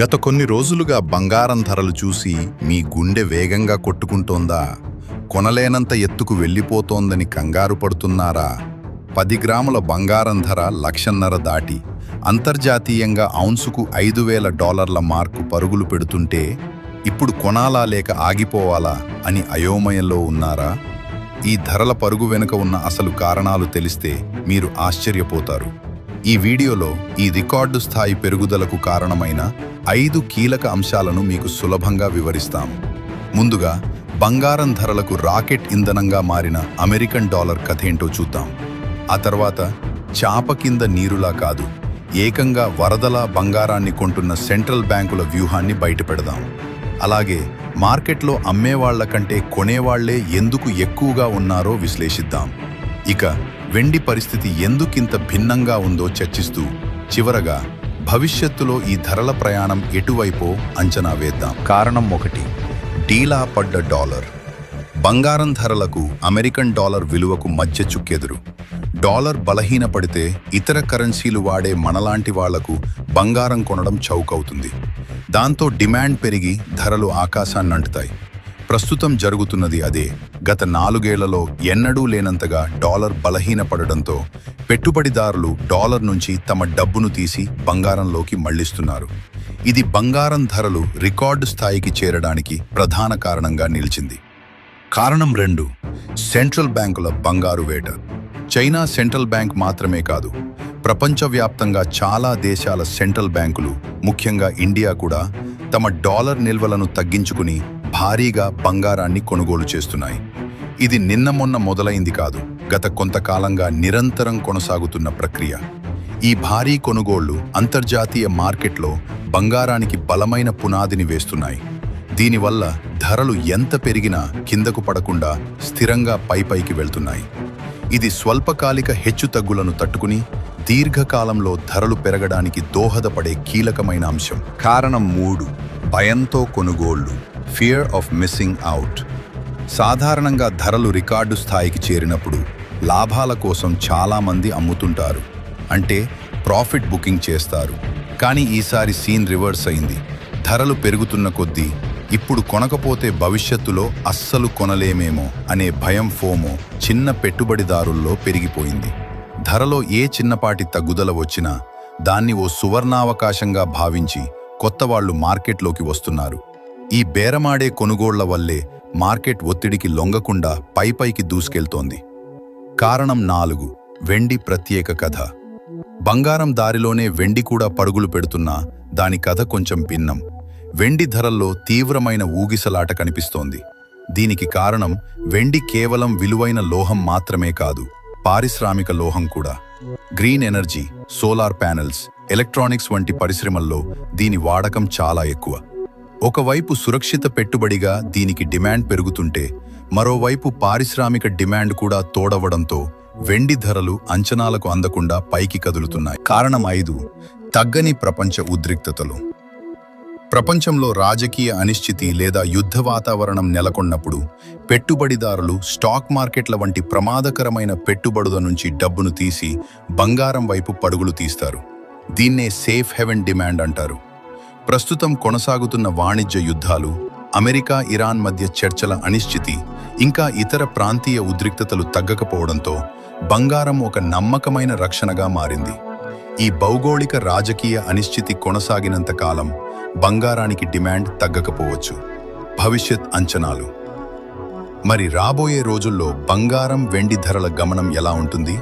గత కొన్ని రోజులుగా బంగారం ధరలు చూసి మీ గుండె వేగంగా కొట్టుకుంటోందా? కొనలేనంత ఎత్తుకు వెళ్ళిపోతోందని కంగారు పడుతున్నారా? పది గ్రాముల బంగారం ధర లక్షన్నర దాటి అంతర్జాతీయంగా ఔన్సుకు ఐదు వేల డాలర్ల మార్కు పరుగులు పెడుతుంటే ఇప్పుడు కొనాలా లేక ఆగిపోవాలా అని అయోమయంలో ఉన్నారా? ఈ ధరల పరుగు వెనుక ఉన్న అసలు కారణాలు తెలిస్తే మీరు ఆశ్చర్యపోతారు. ఈ వీడియోలో ఈ రికార్డు స్థాయి పెరుగుదలకు కారణమైన ఐదు కీలక అంశాలను మీకు సులభంగా వివరిస్తాము ముందుగా బంగారం ధరలకు రాకెట్ ఇంధనంగా మారిన అమెరికన్ డాలర్ కథేంటో చూద్దాం. ఆ తర్వాత చాప కింద నీరులా కాదు ఏకంగా వరదలా బంగారాన్ని కొంటున్న సెంట్రల్ బ్యాంకుల వ్యూహాన్ని బయటపెడదాం. అలాగే మార్కెట్లో అమ్మేవాళ్ళ కంటే కొనేవాళ్ళే ఎందుకు ఎక్కువగా ఉన్నారో విశ్లేషిద్దాం. ఇక వెండి పరిస్థితి ఎందుకింత భిన్నంగా ఉందో చర్చిస్తూ చివరగా భవిష్యత్తులో ఈ ధరల ప్రయాణం ఎటువైపో అంచనా వేద్దాం. కారణం ఒకటి డీలా పడ్డ డాలర్. బంగారం ధరలకు అమెరికన్ డాలర్ విలువకు మధ్య చుక్కెదురు. డాలర్ బలహీనపడితే ఇతర కరెన్సీలు వాడే మనలాంటి వాళ్ళకు బంగారం కొనడం చౌకవుతుంది. దాంతో డిమాండ్ పెరిగి ధరలు ఆకాశాన్ని అంటుతాయి ప్రస్తుతం జరుగుతున్నది అదే. గత నాలుగేళ్ళలో ఎన్నడూ లేనంతగా డాలర్ బలహీనపడడంతో పెట్టుబడిదారులు డాలర్ నుంచి తమ డబ్బును తీసి బంగారంలోకి మళ్ళిస్తున్నారు. ఇది బంగారం ధరలు రికార్డు స్థాయికి చేరడానికి ప్రధాన కారణంగా నిలిచింది. కారణం రెండు సెంట్రల్ బ్యాంకుల బంగారు వేట. చైనా సెంట్రల్ బ్యాంక్ మాత్రమే కాదు ప్రపంచవ్యాప్తంగా చాలా దేశాల సెంట్రల్ బ్యాంకులు ముఖ్యంగా ఇండియా కూడా తమ డాలర్ నిల్వలను తగ్గించుకుని భారీగా బంగారాన్ని కొనుగోలు చేస్తున్నాయి. ఇది నిన్న మొన్న మొదలైంది కాదు గత కొంతకాలంగా నిరంతరం కొనసాగుతున్న ప్రక్రియ. ఈ భారీ కొనుగోళ్ళు అంతర్జాతీయ మార్కెట్లో బంగారానికి బలమైన పునాదిని వేస్తున్నాయి. దీనివల్ల ధరలు ఎంత పెరిగినా కిందకు పడకుండా స్థిరంగా పైపైకి వెళ్తున్నాయి. ఇది స్వల్పకాలిక హెచ్చుతగ్గులను తట్టుకుని దీర్ఘకాలంలో ధరలు పెరగడానికి దోహదపడే కీలకమైన అంశం. కారణం మూడు భయంతో కొనుగోళ్ళు. ఫియర్ ఆఫ్ మిస్సింగ్ అవుట్ సాధారణంగా ధరలు రికార్డు స్థాయికి చేరినప్పుడు లాభాల కోసం చాలామంది అమ్ముతుంటారు. అంటే ప్రాఫిట్ బుకింగ్ చేస్తారు. కానీ ఈసారి సీన్ రివర్స్ అయింది. ధరలు పెరుగుతున్న కొద్దీ ఇప్పుడు కొనకపోతే భవిష్యత్తులో అస్సలు కొనలేమేమో అనే భయం ఫోమో చిన్న పెట్టుబడిదారుల్లో పెరిగిపోయింది. ధరలో ఏ చిన్నపాటి తగ్గుదల వచ్చినా దాన్ని ఓ సువర్ణావకాశంగా భావించి కొత్తవాళ్ళు మార్కెట్లోకి వస్తున్నారు. ఈ బేరమాడే కొనుగోళ్ళ వల్లే మార్కెట్ ఒత్తిడికి లొంగకుండా పైపైకి దూసుకెళ్తోంది. కారణం నాలుగు. వెండి ప్రత్యేక కథ. బంగారం దారిలోనే వెండి కూడా పరుగులు పెడుతున్నా దాని కథ కొంచెం భిన్నం. వెండి ధరల్లో తీవ్రమైన ఊగిసలాట కనిపిస్తోంది. దీనికి కారణం వెండి కేవలం విలువైన లోహం మాత్రమే కాదు పారిశ్రామిక లోహం కూడా. Green energy solar panels electronics వంటి పరిశ్రమల్లో దీని వాడకం చాలా ఎక్కువ. ఒకవైపు సురక్షిత పెట్టుబడిగా దీనికి డిమాండ్ పెరుగుతుంటే మరోవైపు పారిశ్రామిక డిమాండ్ కూడా తోడవడంతో వెండి ధరలు అంచనాలకు అందకుండా పైకి కదులుతున్నాయి. కారణం ఐదు తగ్గని ప్రపంచ ఉద్రిక్తతలు. ప్రపంచంలో రాజకీయ అనిశ్చితి లేదా యుద్ధ వాతావరణం నెలకొన్నప్పుడు పెట్టుబడిదారులు స్టాక్ మార్కెట్ల వంటి ప్రమాదకరమైన పెట్టుబడుల నుంచి డబ్బును తీసి బంగారం వైపు పడుగులు తీస్తారు. దీన్నే సేఫ్ హెవెన్ డిమాండ్ అంటారు. ప్రస్తుతం కొనసాగుతున్న వాణిజ్య యుద్ధాలు అమెరికా ఇరాన్ మధ్య చర్చల అనిశ్చితి ఇంకా ఇతర ప్రాంతీయ ఉద్రిక్తతలు తగ్గకపోవడంతో బంగారం ఒక నమ్మకమైన రక్షణగా మారింది. ఈ భౌగోళిక రాజకీయ అనిశ్చితి కొనసాగినంత కాలం బంగారానికి డిమాండ్ తగ్గకపోవచ్చు. భవిష్యత్ అంచనాలు. మరి రాబోయే రోజుల్లో బంగారం వెండి ధరల గమనం ఎలా ఉంటుంది?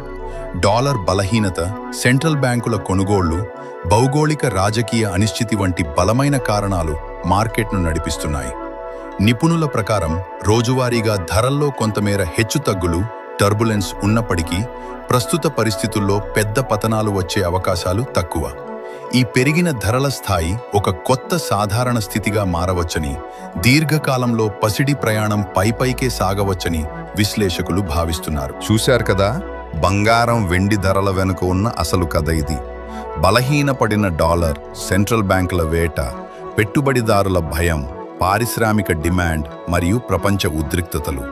డాలర్ బలహీనత సెంట్రల్ బ్యాంకుల కొనుగోళ్ళు భౌగోళిక రాజకీయ అనిశ్చితి వంటి బలమైన కారణాలు మార్కెట్ను నడిపిస్తున్నాయి. నిపుణుల ప్రకారం రోజువారీగా ధరల్లో కొంతమేర హెచ్చుతగ్గులు టర్బులెన్స్ ఉన్నప్పటికీ ప్రస్తుత పరిస్థితుల్లో పెద్ద పతనాలు వచ్చే అవకాశాలు తక్కువ. ఈ పెరిగిన ధరల స్థాయి ఒక కొత్త సాధారణ స్థితిగా మారవచ్చని దీర్ఘకాలంలో పసిడి ప్రయాణం పైపైకే సాగవచ్చని విశ్లేషకులు భావిస్తున్నారు. చూశారు కదా? బంగారం వెండి ధరల వెనుక ఉన్న అసలు కథ ఇది. బలహీనపడిన డాలర్ సెంట్రల్ బ్యాంకుల వేట పెట్టుబడిదారుల భయం పారిశ్రామిక డిమాండ్ మరియు ప్రపంచ ఉద్రిక్తతలు.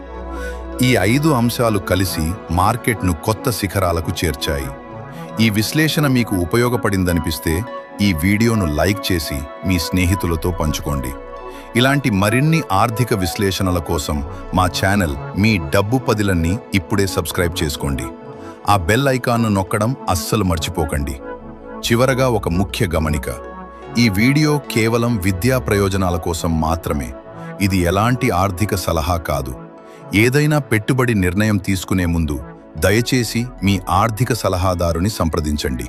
ఈ ఐదు అంశాలు కలిసి మార్కెట్ను కొత్త శిఖరాలకు చేర్చాయి. ఈ విశ్లేషణ మీకు ఉపయోగపడిందనిపిస్తే ఈ వీడియోను లైక్ చేసి మీ స్నేహితులతో పంచుకోండి. ఇలాంటి మరిన్ని ఆర్థిక విశ్లేషణల కోసం మా ఛానల్ మీ డబ్బు పదిలన్నీ ఇప్పుడే సబ్స్క్రైబ్ చేసుకోండి. ఆ బెల్ ఐకాన్ను నొక్కడం అస్సలు మర్చిపోకండి. చివరగా ఒక ముఖ్య గమనిక. ఈ వీడియో కేవలం విద్యా ప్రయోజనాల కోసం మాత్రమే. ఇది ఎలాంటి ఆర్థిక సలహా కాదు. ఏదైనా పెట్టుబడి నిర్ణయం తీసుకునే ముందు దయచేసి మీ ఆర్థిక సలహాదారుని సంప్రదించండి.